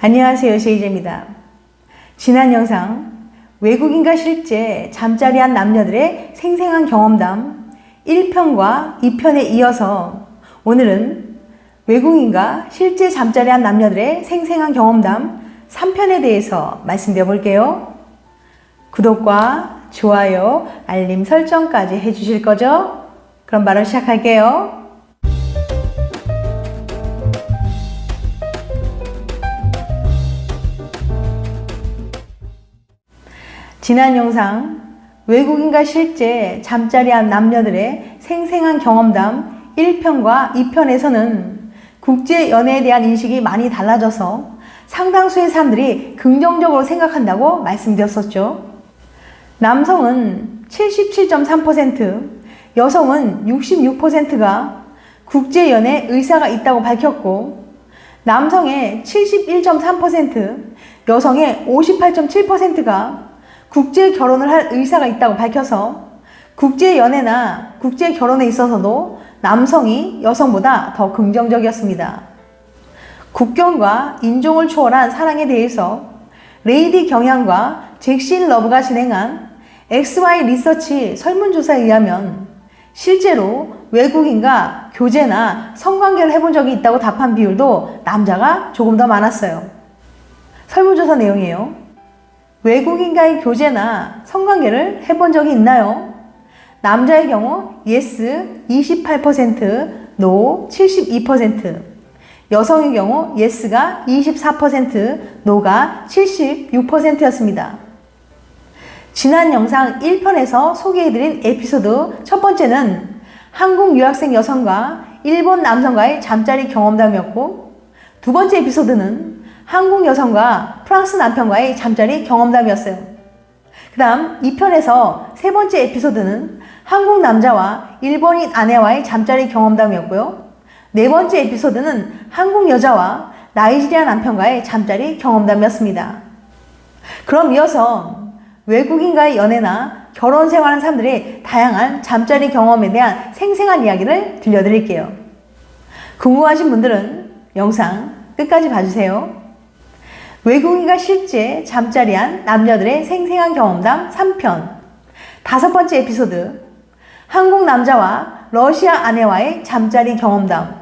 안녕하세요. 제이제입니다. 지난 영상 외국인과 실제 잠자리한 남녀들의 생생한 경험담 1편과 2편에 이어서 오늘은 외국인과 실제 잠자리한 남녀들의 생생한 경험담 3편에 대해서 말씀드려 볼게요. 구독과 좋아요, 알림 설정까지 해주실 거죠? 그럼 바로 시작할게요. 지난 영상 외국인과 실제 잠자리한 남녀들의 생생한 경험담 1편과 2편에서는 국제 연애에 대한 인식이 많이 달라져서 상당수의 사람들이 긍정적으로 생각한다고 말씀드렸었죠. 남성은 77.3%, 여성은 66%가 국제 연애 의사가 있다고 밝혔고 남성의 71.3%, 여성의 58.7%가 국제 결혼을 할 의사가 있다고 밝혀서 국제 연애나 국제 결혼에 있어서도 남성이 여성보다 더 긍정적이었습니다. 국경과 인종을 초월한 사랑에 대해서 레이디 경향과 잭신 러브가 진행한 XY 리서치 설문조사에 의하면 실제로 외국인과 교제나 성관계를 해본 적이 있다고 답한 비율도 남자가 조금 더 많았어요. 설문조사 내용이에요. 외국인과의 교제나 성관계를 해본 적이 있나요? 남자의 경우 yes 28%, no 72%, 여성의 경우 yes가 24%, no가 76%였습니다. 지난 영상 1편에서 소개해드린 에피소드 첫 번째는 한국 유학생 여성과 일본 남성과의 잠자리 경험담이었고 두 번째 에피소드는 한국 여성과 프랑스 남편과의 잠자리 경험담이었어요. 그 다음 2편에서 세 번째 에피소드는 한국 남자와 일본인 아내와의 잠자리 경험담이었고요. 네 번째 에피소드는 한국 여자와 나이지리아 남편과의 잠자리 경험담이었습니다. 그럼 이어서 외국인과의 연애나 결혼 생활하는 사람들의 다양한 잠자리 경험에 대한 생생한 이야기를 들려드릴게요. 궁금하신 분들은 영상 끝까지 봐주세요. 외국인과 실제 잠자리한 남녀들의 생생한 경험담 3편. 다섯 번째 에피소드. 한국 남자와 러시아 아내와의 잠자리 경험담.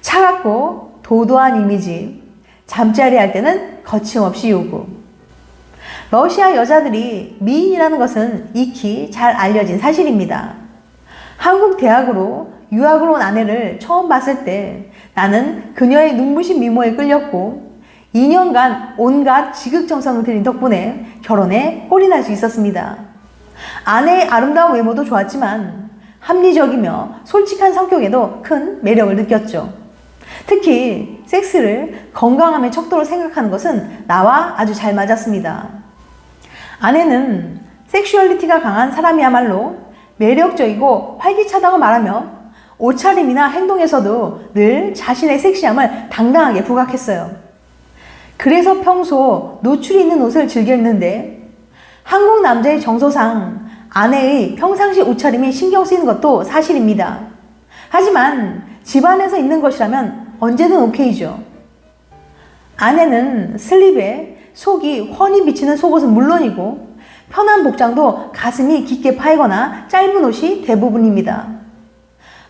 차갑고 도도한 이미지. 잠자리 할 때는 거침없이 요구. 러시아 여자들이 미인이라는 것은 익히 잘 알려진 사실입니다. 한국 대학으로 유학을 온 아내를 처음 봤을 때 나는 그녀의 눈부신 미모에 끌렸고 2년간 온갖 지극정성을 들인 덕분에 결혼에 날수 있었습니다. 아내의 아름다운 외모도 좋았지만 합리적이며 솔직한 성격에도 큰 매력을 느꼈죠. 특히 섹스를 건강함의 척도로 생각하는 것은 나와 아주 잘 맞았습니다. 아내는 섹슈얼리티가 강한 사람이야말로 매력적이고 활기차다고 말하며 옷차림이나 행동에서도 늘 자신의 섹시함을 당당하게 부각했어요. 그래서 평소 노출이 있는 옷을 즐겨 입는데 한국 남자의 정서상 아내의 평상시 옷차림이 신경 쓰이는 것도 사실입니다. 하지만 집안에서 입는 것이라면 언제든 오케이죠. 아내는 슬립에 속이 훤히 비치는 속옷은 물론이고 편한 복장도 가슴이 깊게 파이거나 짧은 옷이 대부분입니다.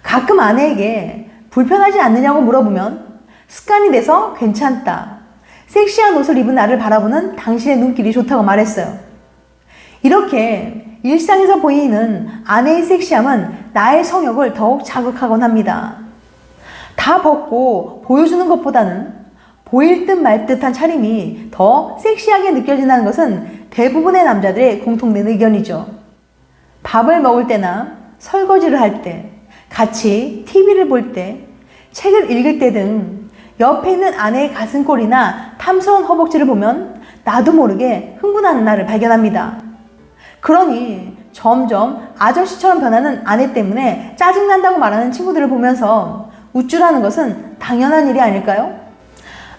가끔 아내에게 불편하지 않느냐고 물어보면 습관이 돼서 괜찮다. 섹시한 옷을 입은 나를 바라보는 당신의 눈길이 좋다고 말했어요. 이렇게 일상에서 보이는 아내의 섹시함은 나의 성욕을 더욱 자극하곤 합니다. 다 벗고 보여주는 것보다는 보일 듯 말 듯한 차림이 더 섹시하게 느껴진다는 것은 대부분의 남자들의 공통된 의견이죠. 밥을 먹을 때나 설거지를 할 때, 같이 TV를 볼 때, 책을 읽을 때 등 옆에 있는 아내의 가슴골이나 탐스러운 허벅지를 보면 나도 모르게 흥분하는 날을 발견합니다. 그러니 점점 아저씨처럼 변하는 아내 때문에 짜증난다고 말하는 친구들을 보면서 우쭐하는 것은 당연한 일이 아닐까요?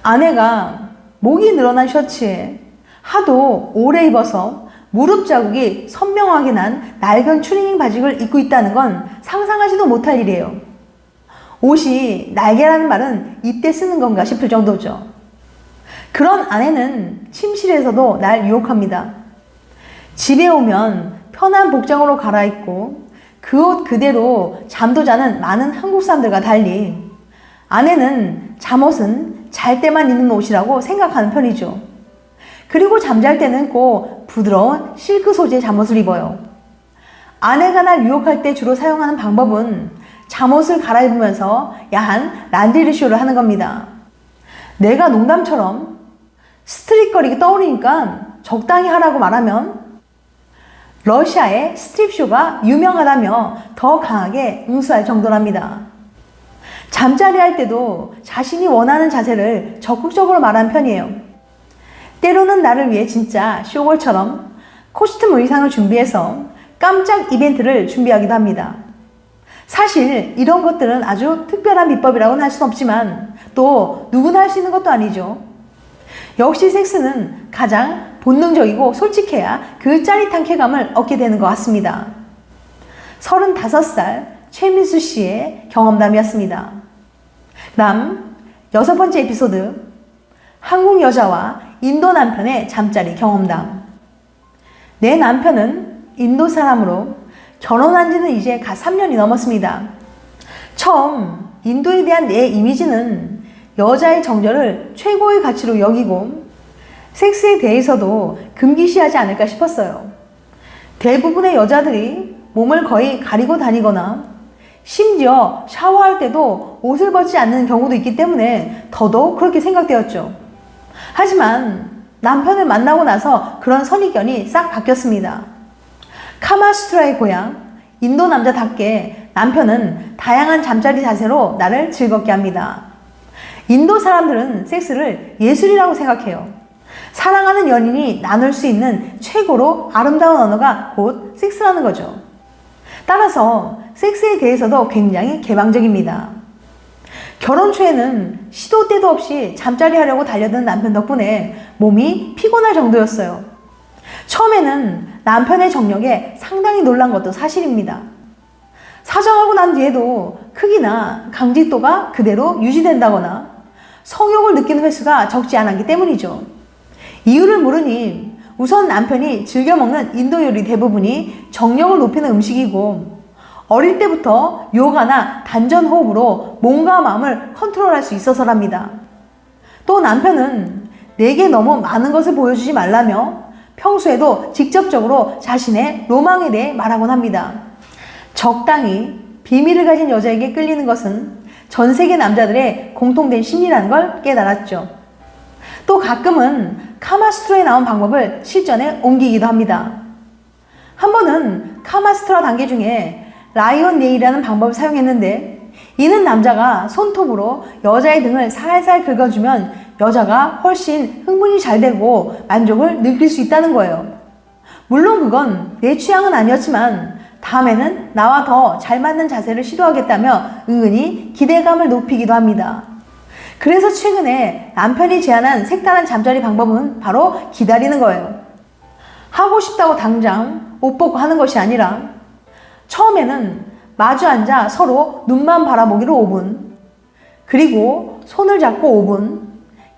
아내가 목이 늘어난 셔츠에 하도 오래 입어서 무릎 자국이 선명하게 난 낡은 추리닝 바지를 입고 있다는 건 상상하지도 못할 일이에요. 옷이 날개라는 말은 이때 쓰는 건가 싶을 정도죠. 그런 아내는 침실에서도 날 유혹합니다. 집에 오면 편한 복장으로 갈아입고 그 옷 그대로 잠도 자는 많은 한국 사람들과 달리 아내는 잠옷은 잘 때만 입는 옷이라고 생각하는 편이죠. 그리고 잠잘 때는 꼭 부드러운 실크 소재 잠옷을 입어요. 아내가 날 유혹할 때 주로 사용하는 방법은 잠옷을 갈아입으면서 야한 란디리 쇼를 하는 겁니다. 내가 농담처럼 스트릿거리가 떠오르니까 적당히 하라고 말하면 러시아의 스트립쇼가 유명하다며 더 강하게 응수할 정도랍니다. 잠자리 할 때도 자신이 원하는 자세를 적극적으로 말하는 편이에요. 때로는 나를 위해 진짜 쇼걸처럼 코스튬 의상을 준비해서 깜짝 이벤트를 준비하기도 합니다. 사실 이런 것들은 아주 특별한 비법이라고는 할 수는 없지만 또 누구나 할 수 있는 것도 아니죠. 역시 섹스는 가장 본능적이고 솔직해야 그 짜릿한 쾌감을 얻게 되는 것 같습니다. 35살 최민수 씨의 경험담이었습니다. 다음 여섯 번째 에피소드 한국 여자와 인도 남편의 잠자리 경험담 내 남편은 인도 사람으로 결혼한 지는 이제 갓 3년이 넘었습니다. 처음 인도에 대한 내 이미지는 여자의 정절을 최고의 가치로 여기고 섹스에 대해서도 금기시하지 않을까 싶었어요. 대부분의 여자들이 몸을 거의 가리고 다니거나 심지어 샤워할 때도 옷을 벗지 않는 경우도 있기 때문에 더더욱 그렇게 생각되었죠. 하지만 남편을 만나고 나서 그런 선입견이 싹 바뀌었습니다. 카마스트라의 고향, 인도 남자답게 남편은 다양한 잠자리 자세로 나를 즐겁게 합니다. 인도 사람들은 섹스를 예술이라고 생각해요. 사랑하는 연인이 나눌 수 있는 최고로 아름다운 언어가 곧 섹스라는 거죠. 따라서 섹스에 대해서도 굉장히 개방적입니다. 결혼 초에는 시도 때도 없이 잠자리 하려고 달려든 남편 덕분에 몸이 피곤할 정도였어요. 처음에는 남편의 정력에 상당히 놀란 것도 사실입니다. 사정하고 난 뒤에도 크기나 강직도가 그대로 유지된다거나 성욕을 느끼는 횟수가 적지 않았기 때문이죠. 이유를 모르니 우선 남편이 즐겨 먹는 인도 요리 대부분이 정력을 높이는 음식이고 어릴 때부터 요가나 단전 호흡으로 몸과 마음을 컨트롤할 수 있어서랍니다. 또 남편은 내게 너무 많은 것을 보여주지 말라며 평소에도 직접적으로 자신의 로망에 대해 말하곤 합니다. 적당히 비밀을 가진 여자에게 끌리는 것은 전 세계 남자들의 공통된 심리라는 걸 깨달았죠. 또 가끔은 카마스트로에 나온 방법을 실전에 옮기기도 합니다. 한 번은 카마스트라 단계 중에 라이온 네일이라는 방법을 사용했는데 이는 남자가 손톱으로 여자의 등을 살살 긁어주면 여자가 훨씬 흥분이 잘 되고 만족을 느낄 수 있다는 거예요. 물론 그건 내 취향은 아니었지만 다음에는 나와 더 잘 맞는 자세를 시도하겠다며 은근히 기대감을 높이기도 합니다. 그래서 최근에 남편이 제안한 색다른 잠자리 방법은 바로 기다리는 거예요. 하고 싶다고 당장 옷 벗고 하는 것이 아니라 처음에는 마주 앉아 서로 눈만 바라보기로 5분, 그리고 손을 잡고 5분,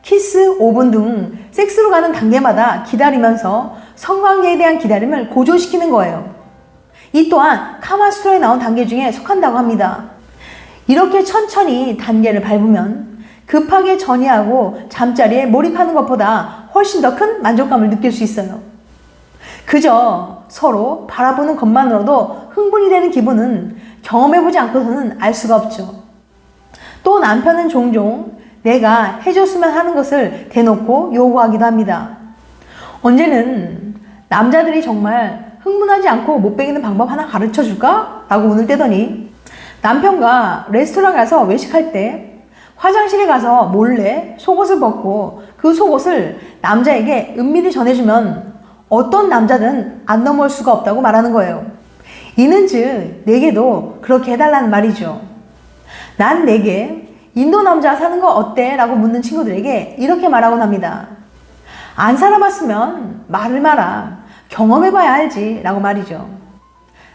키스 5분 등 섹스로 가는 단계마다 기다리면서 성관계에 대한 기다림을 고조시키는 거예요. 이 또한 카마스트로에 나온 단계 중에 속한다고 합니다. 이렇게 천천히 단계를 밟으면 급하게 전이하고 잠자리에 몰입하는 것보다 훨씬 더 큰 만족감을 느낄 수 있어요. 그저 서로 바라보는 것만으로도 흥분이 되는 기분은 경험해보지 않고서는 알 수가 없죠. 또 남편은 종종 내가 해줬으면 하는 것을 대놓고 요구하기도 합니다. 언제는 남자들이 정말 흥분하지 않고 못 베기는 방법 하나 가르쳐 줄까? 라고 운을 떼더니 남편과 레스토랑 가서 외식할 때 화장실에 가서 몰래 속옷을 벗고 그 속옷을 남자에게 은밀히 전해주면 어떤 남자든 안 넘어올 수가 없다고 말하는 거예요. 이는 즉, 내게도 그렇게 해달라는 말이죠. 난 내게 인도 남자 사는 거 어때? 라고 묻는 친구들에게 이렇게 말하곤 합니다. 안 살아봤으면 말을 마라. 경험해봐야 알지. 라고 말이죠.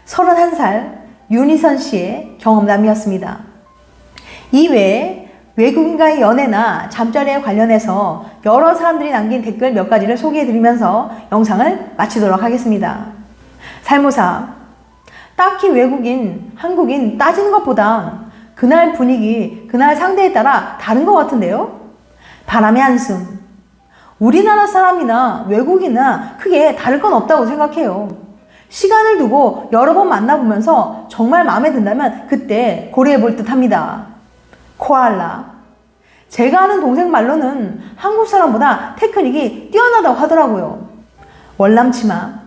31살 윤희선 씨의 경험담이었습니다. 이외에 외국인과의 연애나 잠자리에 관련해서 여러 사람들이 남긴 댓글 몇 가지를 소개해 드리면서 영상을 마치도록 하겠습니다. 살모사. 딱히 외국인, 한국인 따지는 것보다 그날 분위기, 그날 상대에 따라 다른 것 같은데요? 바람의 한숨. 우리나라 사람이나 외국이나 크게 다를 건 없다고 생각해요. 시간을 두고 여러 번 만나보면서 정말 마음에 든다면 그때 고려해 볼 듯 합니다. 코알라. 제가 아는 동생 말로는 한국 사람보다 테크닉이 뛰어나다고 하더라고요. 월남치마.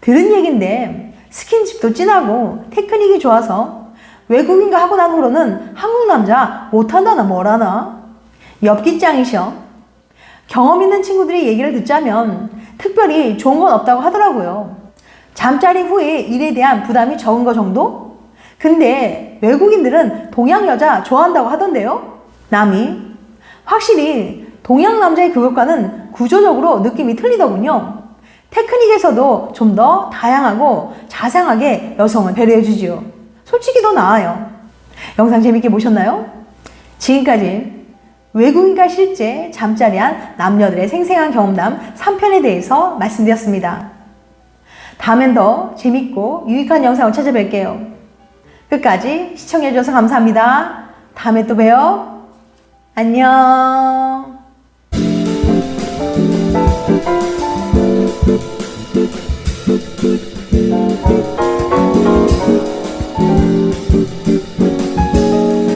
들은 얘긴데 스킨십도 진하고 테크닉이 좋아서 외국인과 하고 난 후로는 한국 남자 못한다나 뭐라나. 엽기 짱이셔. 경험 있는 친구들이 얘기를 듣자면 특별히 좋은 건 없다고 하더라고요. 잠자리 후에 일에 대한 부담이 적은 거 정도? 근데 외국인들은 동양 여자 좋아한다고 하던데요? 남이 확실히 동양 남자의 그것과는 구조적으로 느낌이 틀리더군요. 테크닉에서도 좀 더 다양하고 자상하게 여성을 배려해주지요. 솔직히 더 나아요. 영상 재밌게 보셨나요? 지금까지 외국인과 실제 잠자리한 남녀들의 생생한 경험담 3편에 대해서 말씀드렸습니다. 다음엔 더 재밌고 유익한 영상을 찾아뵐게요. 끝까지 시청해주셔서 감사합니다. 다음에 또 봬요. 안녕.